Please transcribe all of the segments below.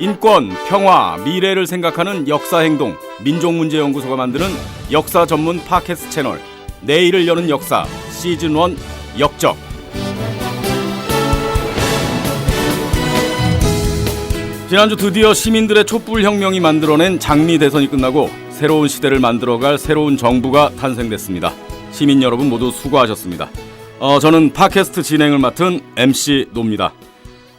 인권, 평화, 미래를 생각하는 역사행동 민족문제연구소가 만드는 역사 전문 팟캐스트 채널 내일을 여는 역사 시즌 1 역적 지난주 드디어 시민들의 촛불 혁명이 만들어낸 장미 대선이 끝나고 새로운 시대를 만들어갈 새로운 정부가 탄생됐습니다. 시민 여러분 모두 수고하셨습니다. 어, 저는 팟캐스트 진행을 맡은 MC 노입니다.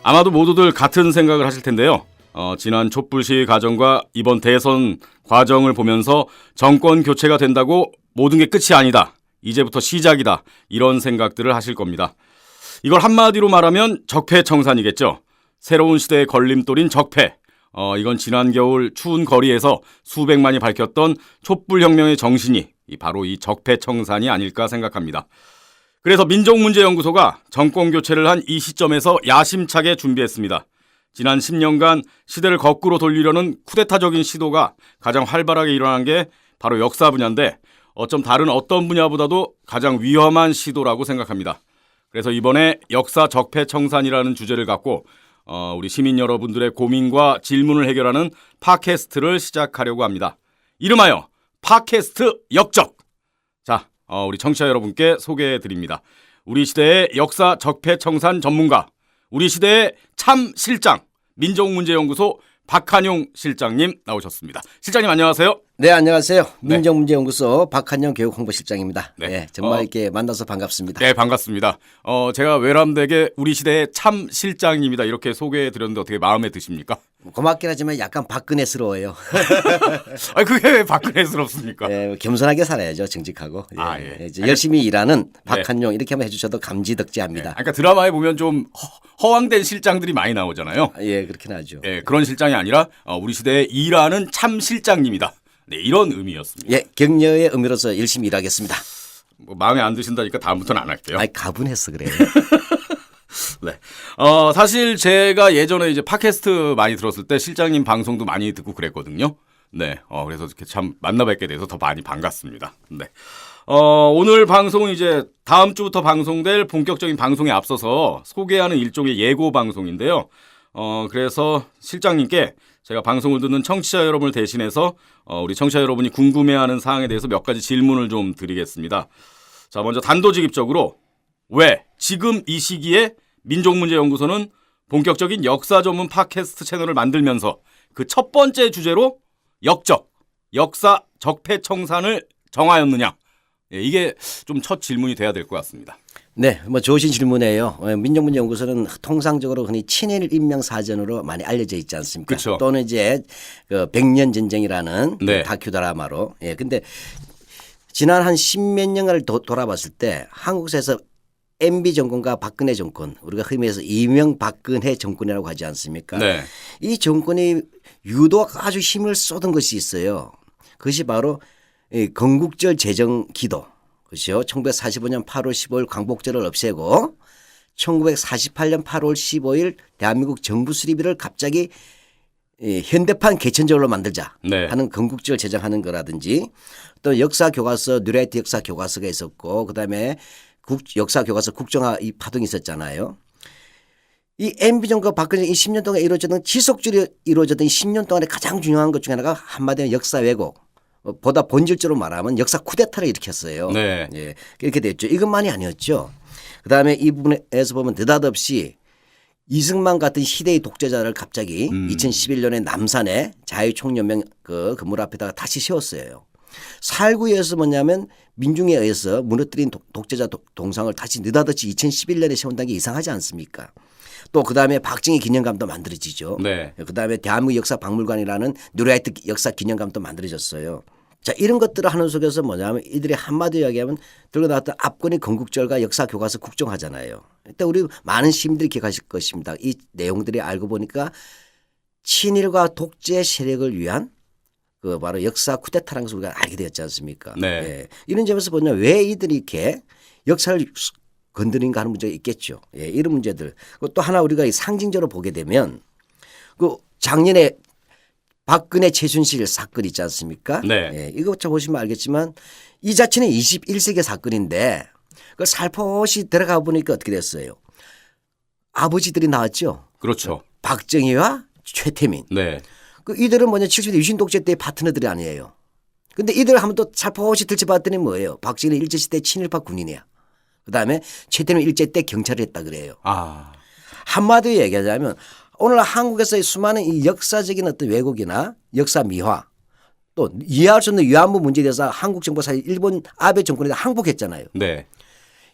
아마도 모두들 같은 생각을 하실 텐데요. 어, 지난 촛불 시위 과정과 이번 대선 과정을 보면서 정권 교체가 된다고 모든 게 끝이 아니다. 이제부터 시작이다. 이런 생각들을 하실 겁니다. 이걸 한마디로 말하면 적폐청산이겠죠. 새로운 시대의 걸림돌인 적폐. 어, 이건 지난 겨울 추운 거리에서 수백만이 밝혔던 촛불혁명의 정신이 이 바로 이 적폐청산이 아닐까 생각합니다. 그래서 민족문제연구소가 정권 교체를 한 이 시점에서 야심차게 준비했습니다. 지난 10년간 시대를 거꾸로 돌리려는 쿠데타적인 시도가 가장 활발하게 일어난 게 바로 역사 분야인데 어쩜 다른 어떤 분야보다도 가장 위험한 시도라고 생각합니다. 그래서 이번에 역사 적폐 청산이라는 주제를 갖고 어, 우리 시민 여러분들의 고민과 질문을 해결하는 팟캐스트를 시작하려고 합니다. 이름하여 팟캐스트 역적. 자, 어, 우리 청취자 여러분께 소개해 드립니다. 우리 시대의 역사 적폐 청산 전문가, 우리 시대의 참 실장, 민족문제연구소 박한용 실장님 나오셨습니다. 실장님 안녕하세요. 네 안녕하세요 네. 민정문제연구소 박한영 교육홍보실장입니다. 네. 네, 정말 어. 이렇게 만나서 반갑습니다. 네, 반갑습니다. 어, 제가 외람되게 우리 시대의 참 실장입니다. 이렇게 소개해 드렸는데 어떻게 마음에 드십니까? 고맙긴 하지만 약간 박근혜스러워요. 아, 그게 왜 박근혜스럽습니까? 네, 겸손하게 살아야죠 정직하고 예, 아, 예. 이제 열심히 일하는 박한용 이렇게 한번 해주셔도 네. 감지덕지합니다. 그러니까 드라마에 보면 좀 허, 황된 실장들이 많이 나오잖아요. 예 그렇긴 하죠. 예, 그런 실장이 아니라 어, 우리 시대에 일하는 참 실장님이다. 네, 이런 의미였습니다. 예 격려의 의미로서 열심히 일하겠습니다. 뭐 마음에 안 드신다니까 다음부터는 안 할게요. 아이 가분해서 그래요. 네. 어, 사실 제가 예전에 이제 팟캐스트 많이 들었을 때 실장님 방송도 많이 듣고 그랬거든요. 네. 어, 그래서 이렇게 참 만나 뵙게 돼서 더 많이 반갑습니다. 네. 어, 오늘 방송은 이제 다음 주부터 방송될 본격적인 방송에 앞서서 소개하는 일종의 예고 방송인데요. 어, 그래서 실장님께 제가 방송을 듣는 청취자 여러분을 대신해서 어, 우리 청취자 여러분이 궁금해하는 사항에 대해서 몇 가지 질문을 좀 드리겠습니다. 자, 먼저 단도직입적으로 왜 지금 이 시기에 민족문제연구소는 본격적인 역사 전문 팟캐스트 채널을 만들면서 그 첫 번째 주제로 역적, 역사 적폐 청산을 정하였느냐? 예, 이게 좀 첫 질문이 돼야 될 것 같습니다. 네, 뭐 좋으신 질문이에요. 어, 민정문제연구소는 통상적으로 흔히 친일 인명 사전으로 많이 알려져 있지 않습니까? 그쵸. 또는 이제 그 백년 전쟁이라는 네. 다큐 드라마로. 예, 근데 지난 한 십몇 년을 도- 돌아봤을 때 한국에서 MB 정권과 박근혜 정권 우리가 흔히 해서 이명박근혜 정권이라고 하지 않습니까? 네. 이 정권이 유독 아주 힘을 쏟은 것이 있어요. 그것이 바로 이 건국절 재정 기도. 그렇죠. 1945년 8월 15일 광복절을 없애고 1948년 8월 15일 대한민국 정부 수립일을 갑자기 이 현대판 개천절로 만들자 네. 하는 건국절 제정하는 거라든지 또 역사 교과서 뉴라이트 역사 교과서가 있었고 그다음에 국, 역사 교과서 국정화 이 파동이 있었잖아요. 이 MB 정권 박근혜 이 10년 동안 이루어졌던 지속적으로 이루어졌던 이 10년 동안에 가장 중요한 것 중에 하나가 한마디로 역사 왜곡 어, 보다 본질적으로 말하면 역사 쿠데타를 일으켰어요. 네. 예, 이렇게 됐죠. 이것만이 아니었죠. 그다음에 이 부분에서 보면 느닷없이 이승만 같은 시대의 독재자를 갑자기 음. 2011년에 남산에 자유총연맹 그 건물 앞에다가 다시 세웠어요. 살구에서 뭐냐면 민중에 의해서 무너뜨린 독- 독재자 독- 동상을 다시 느닷없이 2011년에 세운다는 게 이상하지 않습니까? 또 그다음에 박정희 기념관도 만들어지죠. 네. 그다음에 대한민국 역사 박물관이라는 뉴라이트 역사 기념관도 만들어졌어요. 자 이런 것들을 하는 속에서 뭐냐면 이들이 한마디로 이야기하면 들고 나왔던 압권이 건국절과 역사 교과서 국정하잖아요. 일단 우리 많은 시민들이 기억하실 것입니다. 이 내용들이 알고 보니까 친일과 독재 세력을 위한 그 바로 역사 쿠데타라는 것을 우리가 알게 되었지 않습니까? 네. 예. 이런 점에서 보면 왜 이들이 이렇게 역사를 건드린가 하는 문제가 있겠죠. 예, 이런 문제들. 또 하나 우리가 이 상징적으로 보게 되면 그 작년에 박근혜 최순실 사건 있지 않습니까? 네. 예, 이거 자 보시면 알겠지만 이 자체는 21세기 사건인데 그 살포시 들어가 보니까 어떻게 됐어요? 아버지들이 나왔죠. 그렇죠. 박정희와 최태민. 네. 그 이들은 뭐냐 70대 유신 독재 때 파트너들이 아니에요. 근데 이들 한번 또 살포시 들춰봤더니 뭐예요? 박정희 일제 시대 친일파 군인이야. 그다음에 최태민 일제 때 경찰을 했다 그래요. 아. 한마디로 얘기하자면 오늘 한국에서의 수많은 이 역사적인 어떤 왜곡이나 역사 미화 또 이해할 수 없는 위안부 문제에 대해서 한국 정부가 사실 일본 아베 정권에 항복했잖아요. 네.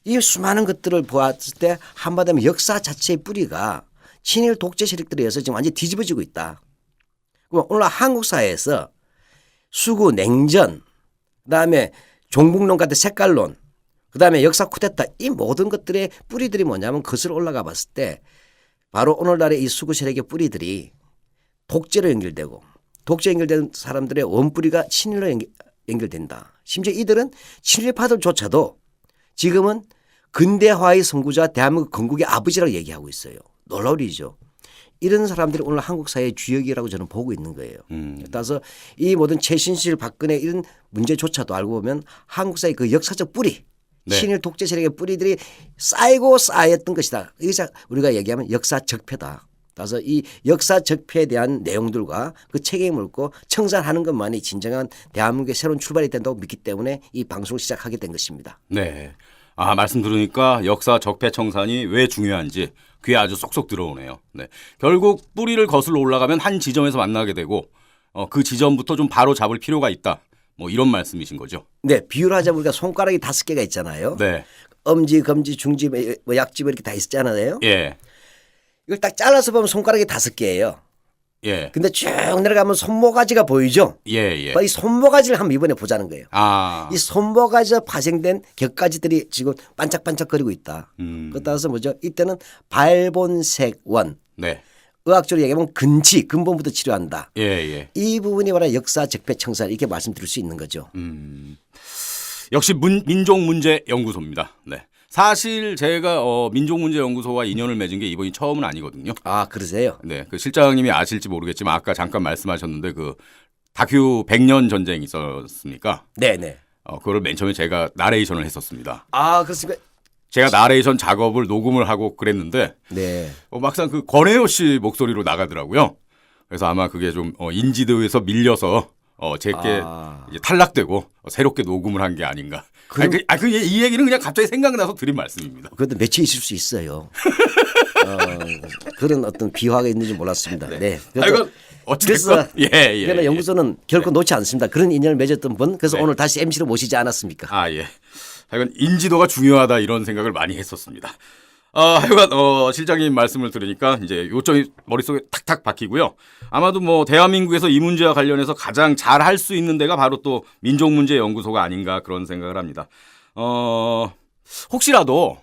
이 수많은 것들을 보았을 때 한마디로 역사 자체의 뿌리가 친일 독재 세력들에 의해서 지금 완전히 뒤집어지고 있다. 그럼 오늘 한국 사회에서 수구 냉전 그다음에 종북론 같은 색깔론 그다음에 역사 쿠데타 이 모든 것들의 뿌리들이 뭐냐면 거슬러 올라가 봤을 때 바로 오늘날의 이 수구 세력의 뿌리들이 독재로 연결되고 독재 연결된 사람들의 원뿌리가 친일로 연결, 연결 된다. 심지어 이들은 친일파들조차도 지금은 근대화의 선구자 대한민국 건국의 아버지라고 얘기하고 있어요. 놀라운 일이죠. 이런 사람들이 오늘 한국 사회의 주역이라고 저는 보고 있는 거예요. 음. 따라서 이 모든 최신실 박근혜 이런 문제조차도 알고 보면 한국 사회 그 역사적 뿌리 네. 친일 독재 세력의 뿌리들이 쌓이고 쌓였던 것이다. 이것이 우리가 얘기하면 역사 적폐다. 따라서 이 역사 적폐에 대한 내용들과 그 책임을 묻고 청산하는 것만이 진정한 대한민국의 새로운 출발이 된다고 믿기 때문에 이 방송을 시작하게 된 것입니다. 네. 아, 말씀 들으니까 역사 적폐 청산이 왜 중요한지 귀에 아주 쏙쏙 들어오네요. 네. 결국 뿌리를 거슬러 올라가면 한 지점에서 만나게 되고 어, 그 지점부터 좀 바로 잡을 필요가 있다. 뭐 이런 말씀이신 거죠. 네, 비유를 하자면 우리가 손가락이 다섯 개가 있잖아요. 네. 엄지, 검지, 중지, 뭐 약지 이렇게 다 있잖아요. 예. 이걸 딱 잘라서 보면 손가락이 다섯 개예요. 예. 근데 쭉 내려가면 손모가지가 보이죠? 예, 예. 이 손모가지를 한번 이번에 보자는 거예요. 아. 이 손모가지에 파생된 격가지들이 지금 반짝반짝거리고 있다. 음. 그 따라서 뭐죠? 이때는 발본색원. 네. 의학적으로 얘기하면 근치, 근본부터 치료한다. 예, 예. 이 부분이 바로 역사 적폐 청산 이렇게 말씀드릴 수 있는 거죠. 음. 역시 문, 민족문제연구소입니다. 네. 사실 제가 어, 민족문제연구소와 인연을 맺은 게 이번이 처음은 아니거든요. 아, 그러세요? 네, 그 실장님이 아실지 모르겠지만 아까 잠깐 말씀하셨는데 그 다큐 100년 전쟁이 있었으니까 네, 네. 어, 그거를 맨 처음에 제가 나레이션을 했었습니다. 아, 그렇습니까? 제가 나레이션 작업을 녹음을 하고 그랬는데 네. 어, 막상 그 권혜요 씨 목소리로 나가더라고요. 그래서 아마 그게 좀 어, 인지도에서 밀려서 어, 제게 아. 이제 탈락되고 어, 새롭게 녹음을 한 게 아닌가. 그럼- 아니, 그, 아, 그, 이 얘기는 그냥 갑자기 생각나서 드린 말씀입니다. 그것도 며칠 있을 수 있어요. 어, 그런 어떤 비화가 있는지 몰랐습니다. 네. 아, 이건 어찌됐건 그래서 예, 예. 이거는 예. 연구소는 결코 놓지 않습니다. 그런 인연을 맺었던 분. 그래서 네. 오늘 다시 MC로 모시지 않았습니까? 아, 예. 하여간 인지도가 중요하다 이런 생각을 많이 했었습니다. 아, 하여간 어, 실장님 말씀을 들으니까 이제 요점이 머릿속에 탁탁 박히고요. 아마도 뭐 대한민국에서 이 문제와 관련해서 가장 잘 할 수 있는 데가 바로 또 민족문제연구소가 아닌가 그런 생각을 합니다. 어, 혹시라도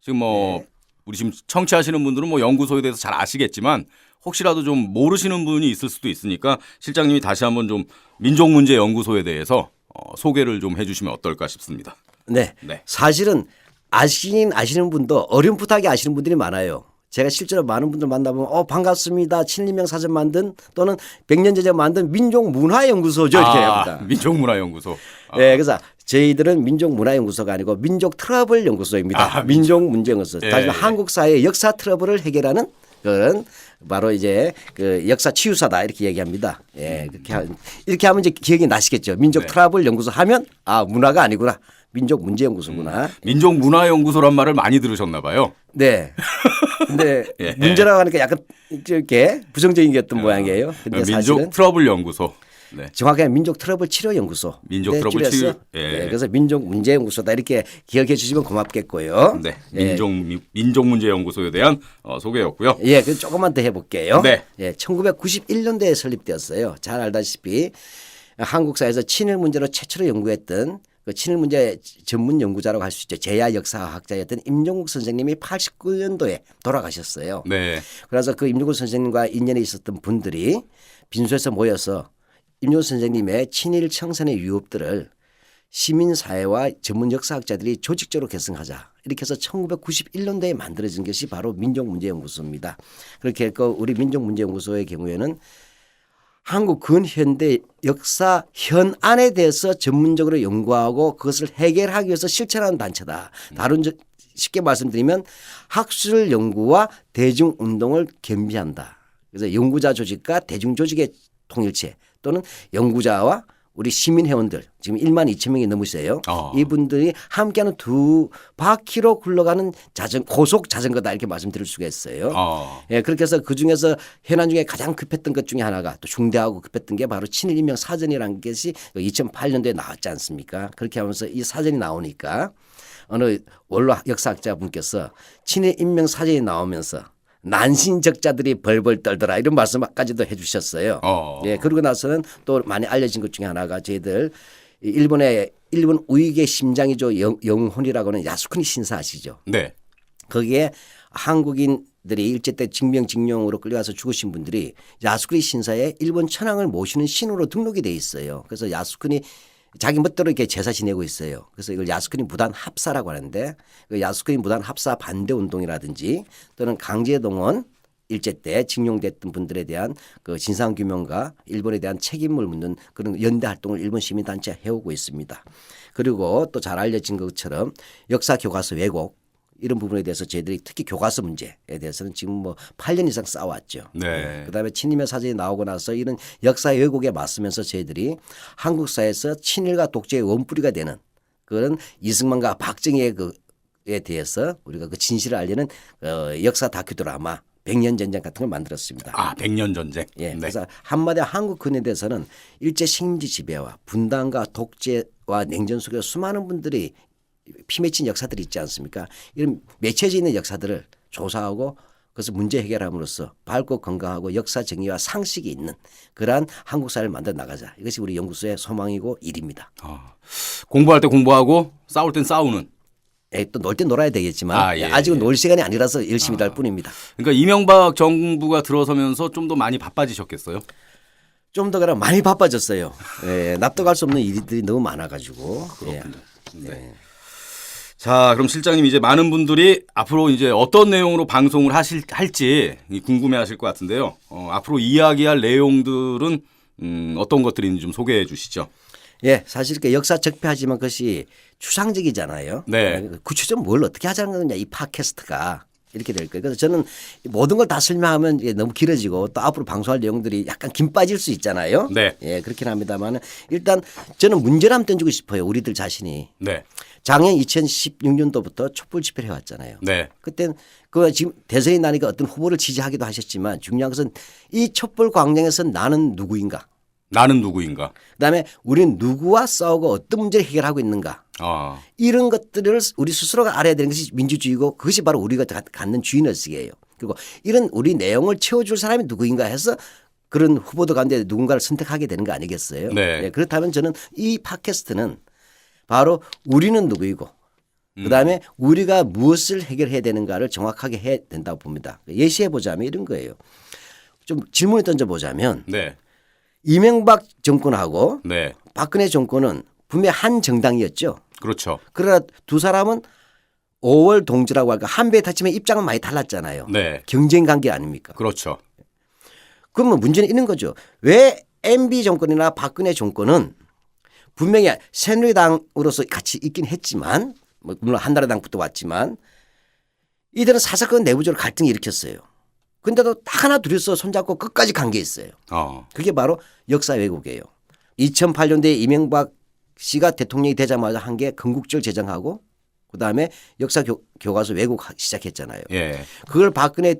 지금 뭐 네. 우리 지금 청취하시는 분들은 뭐 연구소에 대해서 잘 아시겠지만 혹시라도 좀 모르시는 분이 있을 수도 있으니까 실장님이 다시 한번 좀 민족문제연구소에 대해서 어, 소개를 좀 해주시면 어떨까 싶습니다. 네. 네. 사실은 아시긴 아시는 분도 어렴풋하게 아시는 분들이 많아요. 제가 실제로 많은 분들 만나보면 어 반갑습니다. 친리명 사전 만든 또는 100년 전에 만든 민족문화연구소죠 이렇게 아, 합니다. 민족문화연구소. 아, 네, 그래서 저희들은 민족문화연구소가 아니고 민족 트러블 연구소입니다. 아, 민족 문제 연구소. 예, 다시 예. 한국 사회의 역사 트러블을 해결하는 그런 바로 이제 그 역사 치유사다 이렇게 얘기합니다. 예, 그렇게 하, 이렇게 하면 이제 기억이 나시겠죠. 민족 네. 트러블 연구소 하면 아 문화가 아니구나. 민족 문제 연구소구나. 민족 문화 연구소란 말을 많이 들으셨나 봐요. 네. 근데 예. 문제라고 하니까 약간 이렇게 부정적인 게 어떤 모양이에요. 근데 민족 사실은 트러블 연구소. 네. 정확하게 민족 트러블 치료 연구소. 민족 트러블 치료- 예. 네, 그래서 민족 문제 연구소다 이렇게 기억해 주시면 고맙겠고요. 네. 예. 민족 민족 문제 연구소에 대한 어, 소개였고요. 예, 그 조금만 더 해볼게요. 네. 예, 1991년도에 설립되었어요. 잘 알다시피 한국사에서 친일 문제로 최초로 연구했던 그 친일 문제 전문 연구자라고 할 수 있죠. 제야 역사학자였던 임종국 선생님이 89년도에 돌아가셨어요. 네. 그래서 그 임종국 선생님과 인연이 있었던 분들이 빈소에서 모여서 임종국 선생님의 친일 청산의 유업들을 시민사회와 전문 역사학자들이 조직적으로 결성하자. 이렇게 해서 1991년도에 만들어진 것이 바로 민족문제연구소입니다. 그렇게 그 우리 민족문제연구소의 경우에는 한국 근현대 역사 현안에 대해서 전문적으로 연구하고 그것을 해결하기 위해서 실천하는 단체다. 다른 저- 쉽게 말씀드리면 학술 연구와 대중 운동을 겸비한다. 그래서 연구자 조직과 대중 조직의 통일체 또는 연구자와 우리 시민 회원들 지금 1만 2천 명이 넘으세요. 어. 이분들이 함께하는 두 바퀴로 굴러가는 자전 고속 자전거다 이렇게 말씀드릴 수가 있어요. 어. 예, 그렇게 해서 그 중에서 현안 중에 가장 급했던 것 중에 하나가 또 중대하고 급했던 게 바로 친일 임명 사전이라는 것이 2008년도에 나왔지 않습니까? 그렇게 하면서 이 사전이 나오니까 어느 원로 역사학자 분께서 친일 임명 사전이 나오면서 난신적자들이 벌벌 떨더라 이런 말씀까지도 해주셨어요. 어. 예, 그러고 나서는 또 많이 알려진 것 중에 하나가 저희들 이 일본의 일본 우익의 심장이죠 영, 영혼이라고 하는 야스쿠니 신사 아시죠? 네. 거기에 한국인들이 일제 때 징명징용으로 끌려가서 죽으신 분들이 야스쿠니 신사에 일본 천황을 모시는 신으로 등록이 돼 있어요. 그래서 야스쿠니 자기 멋대로 이렇게 제사 지내고 있어요. 그래서 이걸 야스쿠니 무단 합사라고 하는데 그 야스쿠니 무단 합사 반대 운동이라든지 또는 강제 동원 일제 때 징용됐던 분들에 대한 그 진상 규명과 일본에 대한 책임을 묻는 그런 연대 활동을 일본 시민 단체 해오고 있습니다. 그리고 또 잘 알려진 것처럼 역사 교과서 왜곡 이런 부분에 대해서 저희들이 특히 교과서 문제에 대해서는 지금 뭐 8년 이상 싸웠죠. 네. 그다음에 친일면 사전이 나오고 나서 이런 역사 왜곡에 맞서면서 저희들이 한국 사회에서 친일과 독재의 원뿌리가 되는 그런 이승만과 박정희의 그에 대해서 우리가 그 진실을 알리는 어, 역사 다큐 드라마 백년 전쟁 같은 걸 만들었습니다. 아, 백년 전쟁. 예, 네. 그래서 한마디 한국 근에 대해서는 일제 식민지 지배와 분단과 독재와 냉전 속에서 수많은 분들이 피 맺힌 역사들이 있지 않습니까? 이런 맺혀져 있는 역사들을 조사하고 그래서 문제 해결함으로써 밝고 건강하고 역사 정의와 상식이 있는 그러한 한국 사회를 만들어 나가자. 이것이 우리 연구소의 소망이고 일입니다. 어. 공부할 때 공부하고 싸울 땐 싸우는. 예, 또놀 때 놀아야 되겠지만 아, 예, 아직은 예. 놀 시간이 아니라서 열심히 할 뿐입니다. 그러니까 이명박 정부가 들어서면서 좀 더 많이 바빠지셨겠어요. 좀 더 그럼 많이 바빠졌어요. 예, 납득할 수 없는 일들이 너무 많아가지고. 예. 네. 자, 그럼 실장님 이제 많은 분들이 앞으로 이제 어떤 내용으로 방송을 하실 할지 궁금해 하실 것 같은데요. 어, 앞으로 이야기할 내용들은 음, 어떤 것들인지 좀 소개해 주시죠. 예, 사실 이렇게 역사 적폐하지만 그것이 추상적이잖아요. 네. 구체적으로 뭘 어떻게 하자는 거냐 이 팟캐스트가 이렇게 될 거예요. 그래서 저는 모든 걸 다 설명하면 너무 길어지고 또 앞으로 방송할 내용들이 약간 김 빠질 수 있잖아요. 네. 예, 그렇긴 합니다만 일단 저는 문제를 한번 던지고 싶어요. 우리들 자신이 네. 작년 2016년도부터 촛불 집회를 해왔잖아요. 네. 그땐 그 지금 대선이 나니까 어떤 후보를 지지하기도 하셨지만 중요한 것은 이 촛불 광장에서 나는 누구인가. 나는 누구인가? 그다음에 우리는 누구와 싸우고 어떤 문제를 해결하고 있는가. 아, 이런 것들을 우리 스스로가 알아야 되는 것이 민주주의고 그것이 바로 우리가 가- 갖는 주인의식이에요. 그리고 이런 우리 내용을 채워줄 사람이 누구인가 해서 그런 후보들 가운데 누군가를 선택하게 되는 거 아니겠어요? 네. 그렇다면 저는 이 팟캐스트는 바로 우리는 누구이고 그다음에 우리가 무엇을 해결해야 되는가를 정확하게 해야 된다고 봅니다. 예시해 보자면 이런 거예요. 좀 질문을 던져 보자면 네. 이명박 정권하고 네. 박근혜 정권은 분명 한 정당이었죠. 그렇죠. 그러나 두 사람은 5월 동지라고 할까 한 배에 타치면 입장은 많이 달랐잖아요. 네. 경쟁 관계 아닙니까? 그렇죠. 그러면 문제는 있는 거죠. 왜 MB 정권이나 박근혜 정권은 분명히 새누리당으로서 같이 있긴 했지만 뭐 물론 한나라당부터 왔지만 이들은 사사건 내부적으로 갈등을 일으켰어요. 근데도 딱 하나 둘이서 손잡고 끝까지 간 게 있어요. 어. 그게 바로 역사 왜곡이에요. 2008년도에 이명박 씨가 대통령이 되자마자 한 게 건국절 제정하고 그다음에 역사 교, 교과서 왜곡 시작했잖아요. 예. 그걸 박근혜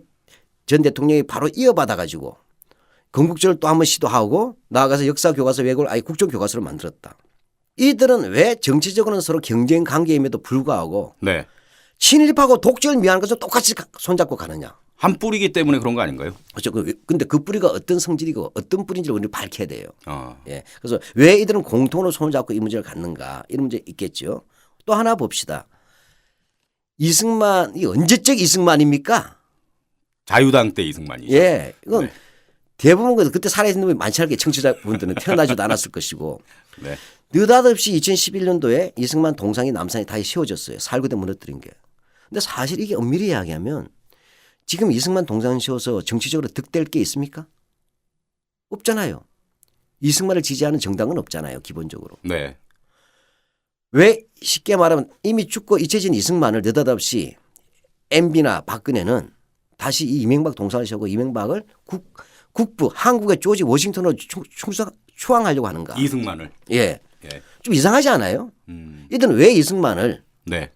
전 대통령이 바로 이어받아 가지고 건국절 또 한 번 시도하고 나아가서 역사 교과서 왜곡을 아예 국정 교과서로 만들었다. 이들은 왜 정치적으로는 서로 경쟁 관계임에도 불구하고 네. 친일파고 독재를 미화하는 것을 똑같이 가- 손잡고 가느냐. 한 뿌리기 때문에 그런 거 아닌가요? 그렇죠. 그- 근데 그 뿌리가 어떤 성질이고 어떤 뿌리인지를 우리는 밝혀야 돼요. 어. 예. 그래서 왜 이들은 공통으로 손을 잡고 이 문제를 갖는가 이런 문제 있겠죠. 또 하나 봅시다. 이승만이 언제적 이승만입니까? 자유당 때 이승만이죠. 예. 이건 네. 대부분 그- 그때 살아있는 분이 많지 않게 청취자분들은 태어나지도 않았을 것이고 네. 느닷없이 2011년도에 이승만 동상이 남산에 다시 세워졌어요. 살구대 무너뜨린 게. 근데 사실 이게 엄밀히 이야기하면 지금 이승만 동상 세워서 정치적으로 득될 게 있습니까? 없잖아요. 이승만을 지지하는 정당은 없잖아요. 기본적으로. 네. 왜 쉽게 말하면 이미 죽고 잊혀진 이승만을 느닷없이 MB나 박근혜는 다시 이 이명박 동상을 세우고 이명박을 국, 국부 한국의 조지 워싱턴으로 충, 충성, 추앙하려고 하는가. 이승만을. 예. 예. 좀 이상하지 않아요? 음. 이들은 왜 이승만을 네.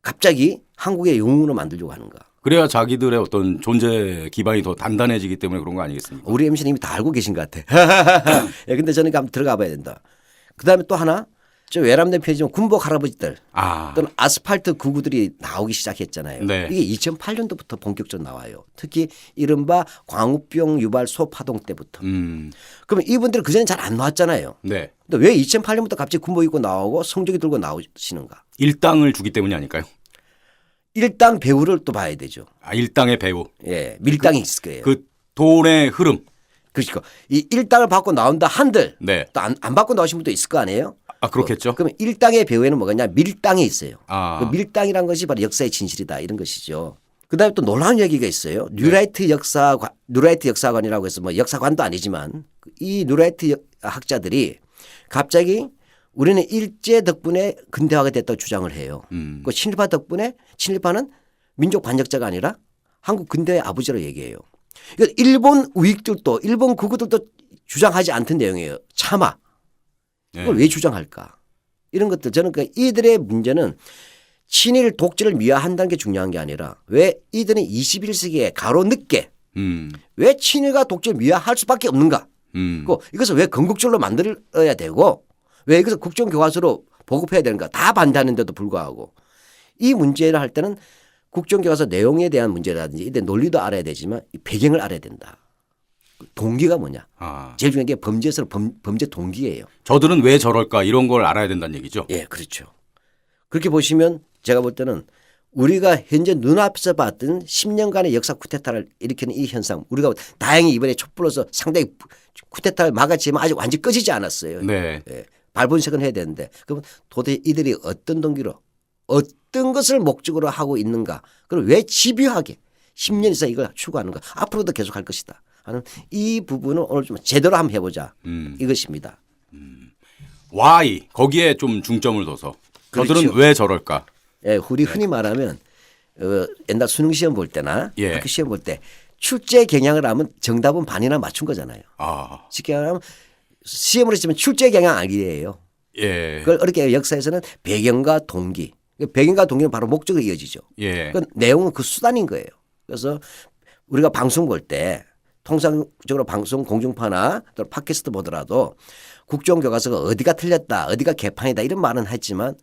갑자기 한국의 영웅으로 만들려고 하는가. 그래야 자기들의 어떤 존재 기반이 더 단단해지기 때문에 그런 거 아니겠습니까? 우리 MC는 이미 다 알고 계신 것 같아. 예, 근데 저는 한번 들어가 봐야 된다. 그 다음에 또 하나, 저 외람된 편이지만 군복 할아버지들 아. 또는 아스팔트 구구들이 나오기 시작했잖아요. 네. 이게 2008년도부터 본격적으로 나와요. 특히 이른바 광우병 유발 소파동 때부터. 음. 그러면 이분들은 그전에 잘 안 나왔잖아요. 네. 근데 왜 2008년부터 갑자기 군복 입고 나오고 성적이 들고 나오시는가? 일당을 주기 때문이 아닐까요? 일당 배우를 또 봐야 되죠. 아, 일당의 배우. 예, 밀당이 있을 거예요. 그 돈의 흐름. 그러니까 이 일당을 받고 나온다 한들 네. 또안안 받고 나오신 분도 있을 거 아니에요? 아, 그렇겠죠. 그러면 일당의 배후에는 뭐가냐 밀당이 있어요. 아. 그 밀당이란 것이 바로 역사의 진실이다 이런 것이죠. 그다음에 또 놀라운 얘기가 있어요. 뉴라이트 역사관, 뉴라이트 역사관이라고 해서 뭐 역사관도 아니지만 이 뉴라이트 역- 학자들이 갑자기 우리는 일제 덕분에 근대화가 됐다고 주장을 해요. 음. 그 친일파 덕분에 친일파는 민족 반역자가 아니라 한국 근대의 아버지로 얘기해요. 이거 일본 우익들도 일본 극우들도 주장하지 않던 내용이에요. 차마. 이걸 네. 왜 주장할까? 이런 것들 저는 그 이들의 문제는 친일 독재를 미화한다는 게 중요한 게 아니라 왜 이들은 21세기에 가로 늦게 음. 왜 친일과 독재를 미화할 수밖에 없는가? 음. 그 이것을 왜 건국절로 만들어야 되고 왜 이것을 국정교과서로 보급해야 되는가? 다 반대하는데도 불구하고 이 문제를 할 때는 국정교과서 내용에 대한 문제라든지 이때 논리도 알아야 되지만 이 배경을 알아야 된다. 동기가 뭐냐? 아. 제일 중요한 게 범죄에서는 범, 범죄 동기예요. 저들은 왜 저럴까 이런 걸 알아야 된다는 얘기죠. 예, 그렇죠. 그렇게 보시면 제가 볼 때는 우리가 현재 눈앞에서 봤던 10년간의 역사 쿠데타를 일으키는 이 현상 우리가 다행히 이번에 촛불로서 상당히 쿠데타를 막았지만 아직 완전히 꺼지지 않았어요. 네. 예, 발본색은 해야 되는데 그럼 도대체 이들이 어떤 동기로 어떤 것을 목적으로 하고 있는가 그리고 왜 집요하게 10년 이상 이걸 추구하는가 앞으로도 계속 할 것이다 하는 이 부분을 오늘 좀 제대로 한번 해보자 음. 이것입니다. why 거기에 좀 중점을 둬서 저들은 그렇죠. 왜 저럴까? 예, 우리 흔히 말하면 어, 옛날 수능 시험 볼 때나 예. 학교 시험 볼 때 출제 경향을 하면 정답은 반이나 맞춘 거잖아요. 아. 쉽게 말하면 시험을 했지만 출제 경향 아니에요. 예. 그걸 어렵게 역사에서는 배경과 동기. 배경과 동기는 바로 목적으로 이어지죠. 예. 그 내용은 그 수단인 거예요. 그래서 우리가 방송 볼 때 통상적으로 방송 공중파나 또 팟캐스트 보더라도 국정 교과서가 어디가 틀렸다, 어디가 개판이다 이런 말은 했지만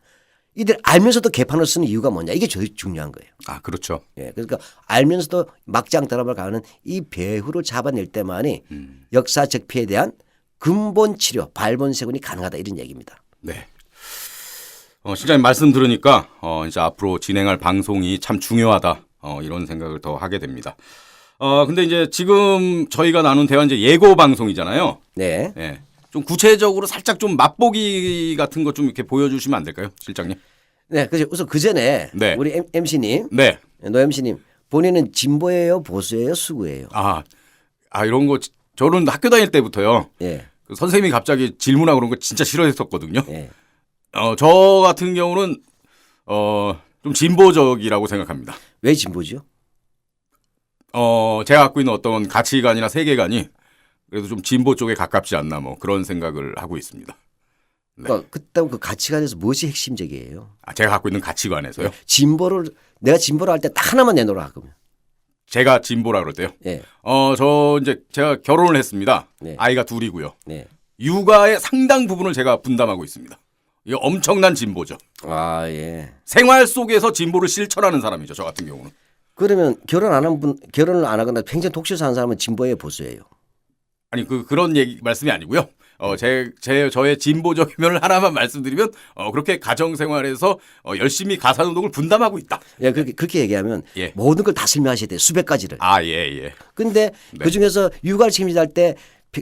이들 알면서도 개판을 쓰는 이유가 뭐냐 이게 제일 중요한 거예요. 아, 그렇죠. 예, 그러니까 알면서도 막장 드라마를 가는 이 배후를 잡아낼 때만이 역사 적폐에 대한 근본 치료, 발본세군이 가능하다 이런 얘기입니다. 네. 어, 실장님 말씀 들으니까 어, 이제 앞으로 진행할 방송이 참 중요하다. 어, 이런 생각을 더 하게 됩니다. 어, 근데 이제 지금 저희가 나눈 대화 이제 예고 방송이잖아요. 네. 예. 좀 구체적으로 살짝 좀 맛보기 같은 것 좀 이렇게 보여주시면 안 될까요, 실장님? 네, 그래서 우선 그 전에 네. 우리 MC님, 네. 노 MC님 본인은 진보예요, 보수예요, 수구예요? 아, 아 이런 거 지- 저는 학교 다닐 때부터요. 예, 그 선생님이 갑자기 질문하고 그런 거 진짜 싫어했었거든요. 예. 어, 저 같은 경우는 어, 좀 진보적이라고 생각합니다. 왜 진보죠? 어, 제가 갖고 있는 어떤 가치관이나 세계관이 그래도 좀 진보 쪽에 가깝지 않나 뭐 그런 생각을 하고 있습니다. 그러니까 그때 그 가치관에서 무엇이 핵심적이에요? 아, 제가 갖고 있는 가치관에서요. 진보를 내가 진보를 할 때 딱 하나만 내놓으라 그러면. 제가 진보라 그럴 때요. 예, 어, 저 이제 제가 결혼을 했습니다. 네. 아이가 둘이고요. 네. 육아의 상당 부분을 제가 분담하고 있습니다. 이거 엄청난 진보죠. 아 예. 생활 속에서 진보를 실천하는 사람이죠. 저 같은 경우는. 그러면 결혼 안 한 분, 결혼을 안 하거나 평생 독실 사는 사람은 진보예요, 보수예요? 아니 그 그런 얘기 말씀이 아니고요. 어, 제, 제, 저의 진보적인 면을 하나만 말씀드리면, 어, 그렇게 가정생활에서 어, 열심히 가사노동을 분담하고 있다. 예, 그렇게 그렇게 얘기하면 예. 모든 걸 다 설명하셔야 돼요, 수백 가지를. 아, 예, 예. 근데 네. 그 중에서 육아를 책임질 때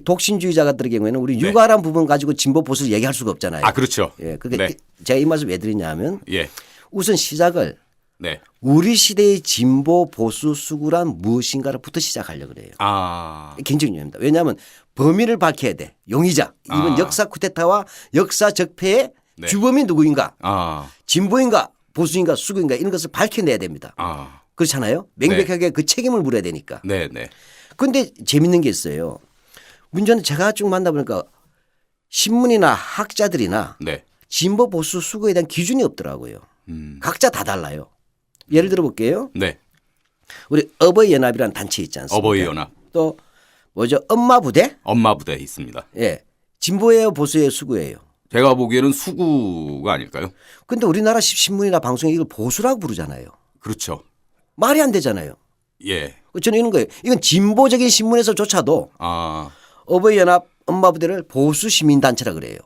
독신주의자들의 경우에는 우리 네. 육아란 부분 가지고 진보 보수를 얘기할 수가 없잖아요. 아, 그렇죠. 예, 그게 네. 제가 이 말씀 왜 드리냐면 예. 우선 시작을 네. 우리 시대의 진보 보수 수구란 무엇인가를부터 시작하려고 그래요. 아, 굉장히 중요합니다. 왜냐하면 범인을 밝혀야 돼. 용의자. 이번 아. 역사 쿠데타와 역사 적폐의 네. 주범이 누구인가? 아, 진보인가? 보수인가? 수구인가? 이런 것을 밝혀내야 됩니다. 아. 그렇잖아요. 명백하게 그 책임을 물어야 되니까. 네, 네. 근데 재밌는 게 있어요. 문제는 제가 쭉 만나보니까 신문이나 학자들이나 네. 진보 보수 수거에 대한 기준이 없더라고요. 음. 각자 다 달라요. 예를 들어 볼게요. 네. 우리 어버이 연합이라는 단체 있지 않습니까? 어버이 연합 또 뭐죠? 엄마 부대? 엄마 부대 있습니다. 예. 진보예요, 보수예요, 수구예요. 제가 보기에는 수구가 아닐까요? 근데 우리나라 신문이나 방송이 이걸 보수라고 부르잖아요. 그렇죠. 말이 안 되잖아요. 예. 저는 이런 거예요. 이건 진보적인 신문에서조차도 아, 어버이 연합 엄마 부대를 보수 시민 단체라 그래요.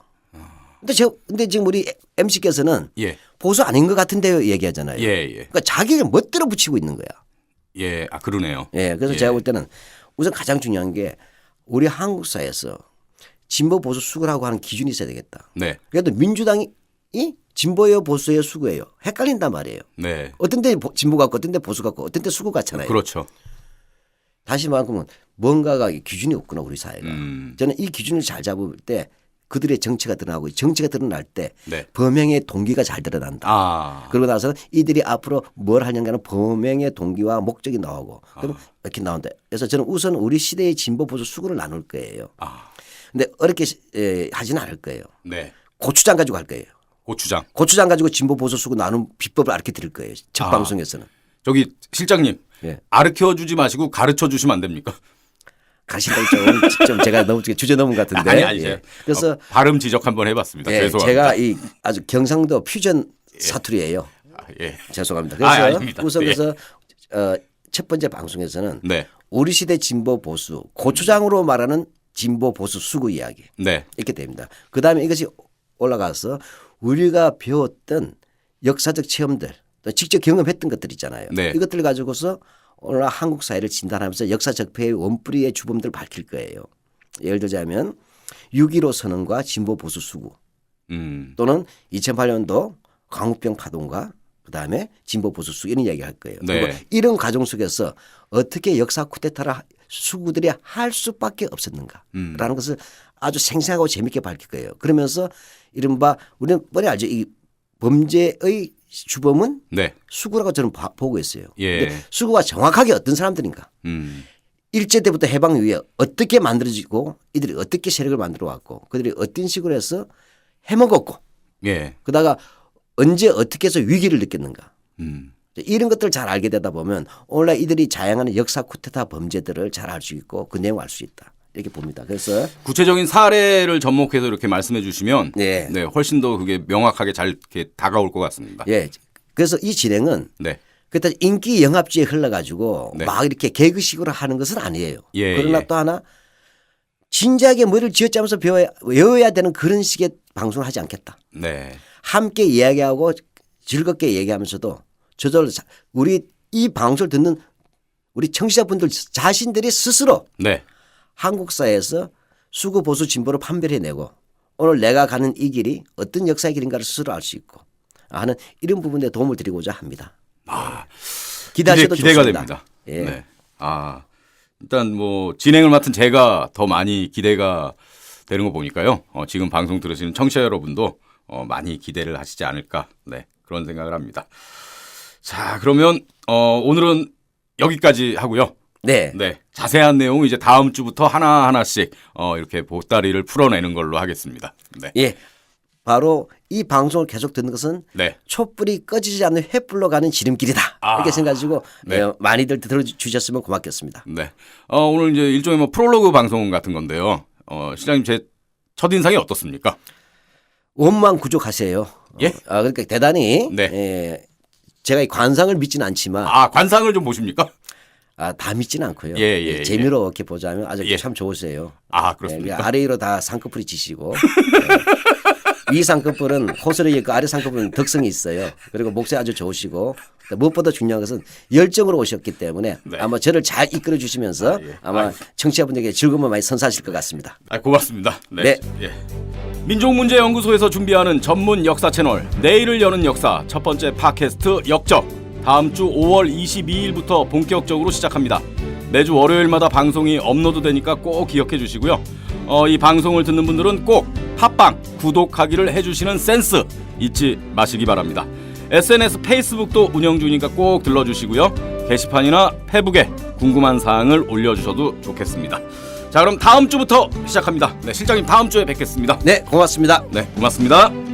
근데 저 근데 지금 우리 MC께서는 예. 보수 아닌 것 같은데요 얘기하잖아요. 예, 예. 그러니까 자기가 멋대로 붙이고 있는 거야. 예. 아, 그러네요. 예. 그래서 예. 제가 볼 때는 우선 가장 중요한 게 우리 한국 사회에서 진보 보수 수구라고 하는 기준이 있어야 되겠다. 네. 그래도 민주당이 진보예요 보수예요 수구예요 헷갈린단 말이에요. 네. 어떤 데 보- 진보 같고 어떤 데 보수 같고 어떤 데 수구 같잖아요. 그렇죠. 다시 말하면 뭔가가 기준이 없구나 우리 사회가. 음. 저는 이 기준을 잘 잡을 때 그들의 정체가 드러나고 이 정체가 드러날 때 네. 범행의 동기가 잘 드러난다. 아. 그러고 나서 이들이 앞으로 뭘 하냐는 범행의 동기와 목적이 나오고 그럼 이렇게 나온다. 그래서 저는 우선 우리 시대의 진보 보수 수구를 나눌 거예요. 아. 근데 어렵게 에, 하지는 않을 거예요. 네. 고추장 가지고 할 거예요. 고추장. 고추장 가지고 진보 보수 수구 나눈 비법을 알려 드릴 거예요. 첫 아. 방송에서는. 저기 실장님. 예. 아르켜 주지 마시고 가르쳐 주시면 안 됩니까? 가신다 좀, 좀 제가 너무 주제 넘은 것 같은데. 아니 아니. 예. 그래서 어, 발음 지적 한번 해 봤습니다. 예, 죄송합니다. 제가 이 아주 경상도 퓨전 사투리예요. 아, 예. 죄송합니다. 아, 그래서 아닙니다. 우선 예. 그래서 어, 첫 번째 방송에서는 네. 우리 시대 진보 보수 고추장으로 말하는 진보 보수 수구 이야기 네. 이렇게 됩니다. 그 다음에 이것이 올라가서 우리가 배웠던 역사적 체험들 또 직접 경험했던 것들 있잖아요. 네. 이것들 가지고서 오늘 한국 사회를 진단하면서 역사 적 폐의 원뿌리의 주범들을 밝힐 거예요. 예를 들자면 6.15 선언과 진보 보수 수구 음. 또는 2008년도 광우병 파동과 그다음에 진보 보수 수 이런 이야기 할 거예요. 네. 그리고 이런 과정 속에서 어떻게 역사 쿠데타를 하- 수구들이 할 수밖에 없었는가라는 음. 것을 아주 생생하고 재밌게 밝힐 거예요. 그러면서 이른바 우리는 뻔히 알죠. 이 범죄의 주범은 네. 수구라고 저는 봐- 보고 있어요. 예. 근데 수구가 정확하게 어떤 사람들인가? 음. 일제 때부터 해방 이후에 어떻게 만들어지고 이들이 어떻게 세력을 만들어 왔고 그들이 어떤 식으로 해서 해먹었고 예. 그다가 언제 어떻게 해서 위기를 느꼈는가 음. 이런 것들을 잘 알게 되다 보면 오늘날 이들이 자행하는 역사 쿠데타 범죄들을 잘 알 수 있고 그 내용을 알 수 있다 이렇게 봅니다. 그래서 구체적인 사례를 접목해서 이렇게 말씀해 주시면 네. 네, 훨씬 더 그게 명확하게 잘 이렇게 다가올 것 같습니다. 예 그래서 이 진행은 네. 그때 인기 영합주에 흘러가지고 네. 막 이렇게 개그식으로 하는 것은 아니에요. 예, 그러나 예. 또 하나 진지하게 머리를 쥐어짜면서 배워야, 외워야 되는 그런 식의 방송을 하지 않겠다. 네. 함께 이야기하고 즐겁게 얘기하면서도 저절로 자- 우리 이 방송을 듣는 우리 청취자분들 자신들이 스스로 네. 한국 사회에서 수구 보수 진보를 판별해내고 오늘 내가 가는 이 길이 어떤 역사의 길인가를 스스로 알 수 있고 하는 이런 부분에 도움을 드리고자 합니다. 아, 기대하셔도 기대, 가. 됩니다. 예. 네. 아, 일단 뭐 진행을 맡은 제가 더 많이 기대가 되는 거 보니까요. 어, 지금 방송 들으시는 청취자 여러분도 어, 많이 기대를 하시지 않을까. 네. 그런 생각을 합니다. 자, 그러면 어, 오늘은 여기까지 하고요. 네. 네. 자세한 내용은 이제 다음 주부터 하나하나씩 어, 이렇게 보따리를 풀어내는 걸로 하겠습니다. 네. 예. 바로 이 방송을 계속 듣는 것은 네. 촛불이 꺼지지 않는 횃불로 가는 지름길이다. 아, 이렇게 생각하시고 네. 예, 많이들 들어주셨으면 고맙겠습니다. 네. 어, 오늘 이제 일종의 뭐 프롤로그 방송 같은 건데요. 어, 시장님 제 첫인상이 어떻습니까? 원망 구족하세요. 예? 어, 아, 그러니까 대단히 네. 예, 제가 이 관상을 믿지는 않지만 아, 관상을 좀 보십니까? 아, 다 믿지는 않고요. 예, 예, 재미로 이렇게 보자면 아주 예. 참 좋으세요. 아, 예, 그렇습니까? 아래 위로 다 쌍꺼풀이 지시고 예. 위 쌍꺼풀은 호소리 있고 아래 쌍꺼풀은 덕성이 있어요. 그리고 목소리 아주 좋으시고 무엇보다 중요한 것은 열정으로 오셨기 때문에 네. 아마 저를 잘 이끌어 주시면서 아, 예. 아마 청취자분들에게 즐거움을 많이 선사하실 것 같습니다. 아, 고맙습니다. 네. 네. 예. 민족문제연구소에서 준비하는 전문 역사 채널 내일을 여는 역사 첫 번째 팟캐스트 역적 다음 주 5월 22일부터 본격적으로 시작합니다. 매주 월요일마다 방송이 업로드되니까 꼭 기억해 주시고요. 어, 이 방송을 듣는 분들은 꼭 팟빵 구독하기를 해주시는 센스 잊지 마시기 바랍니다. SNS 페이스북도 운영 중이니까 꼭 들러주시고요. 게시판이나 페북에 궁금한 사항을 올려주셔도 좋겠습니다. 자 그럼 다음 주부터 시작합니다. 네 실장님 다음 주에 뵙겠습니다. 네, 고맙습니다. 네 고맙습니다.